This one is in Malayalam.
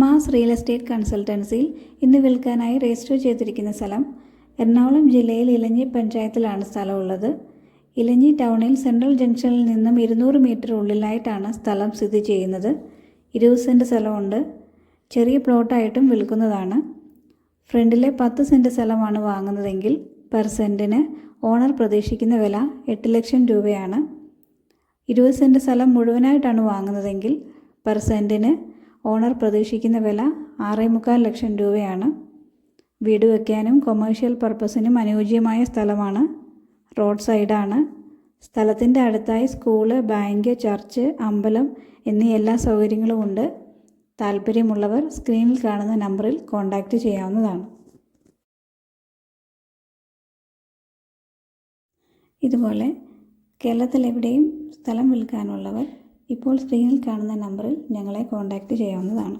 മാസ് റിയൽ എസ്റ്റേറ്റ് കൺസൾട്ടൻസിയിൽ ഇന്ന് വിൽക്കാനായി രജിസ്റ്റർ ചെയ്തിരിക്കുന്ന സ്ഥലം എറണാകുളം ജില്ലയിൽ ഇലഞ്ഞി പഞ്ചായത്തിലാണ് സ്ഥലമുള്ളത്. ഇലഞ്ഞി ടൗണിൽ സെൻട്രൽ ജംഗ്ഷനിൽ നിന്നും ഇരുന്നൂറ് മീറ്റർ ഉള്ളിലായിട്ടാണ് സ്ഥലം സ്ഥിതി ചെയ്യുന്നത്. ഇരുപത് സെന്റ് സ്ഥലമുണ്ട്. ചെറിയ പ്ലോട്ടായിട്ടും വിൽക്കുന്നതാണ്. ഫ്രണ്ടിലെ പത്ത് സെന്റ് സ്ഥലമാണ് വാങ്ങുന്നതെങ്കിൽ പെർ സെന്റിന് ഓണർ പ്രതീക്ഷിക്കുന്ന വില എട്ട് ലക്ഷം രൂപയാണ്. ഇരുപത് സെന്റ് സ്ഥലം മുഴുവനായിട്ടാണ് വാങ്ങുന്നതെങ്കിൽ പെർ സെന്റിന് ഓണർ പ്രതീക്ഷിക്കുന്ന വില ആറേ മുക്കാൽ ലക്ഷം രൂപയാണ്. വീട് വയ്ക്കാനും കൊമേഴ്ഷ്യൽ പർപ്പസിനും അനുയോജ്യമായ സ്ഥലമാണ് റോഡ് സൈഡാണ്. സ്ഥലത്തിന്റെ അടുത്തായി സ്കൂൾ ബാങ്ക് ചർച്ച് അമ്പലം എന്നീ എല്ലാ സൗകര്യങ്ങളും ഉണ്ട്. താല്പര്യമുള്ളവർ സ്ക്രീനിൽ കാണുന്ന നമ്പറിൽ കോൺടാക്റ്റ് ചെയ്യാവുന്നതാണ്. ഇതുപോലെ കേരളത്തിലെവിടെയും സ്ഥലം വിൽക്കാനുള്ളവർ ഇപ്പോൾ സ്ക്രീനിൽ കാണുന്ന നമ്പറിൽ ഞങ്ങളെ കോൺടാക്റ്റ് ചെയ്യാവുന്നതാണ്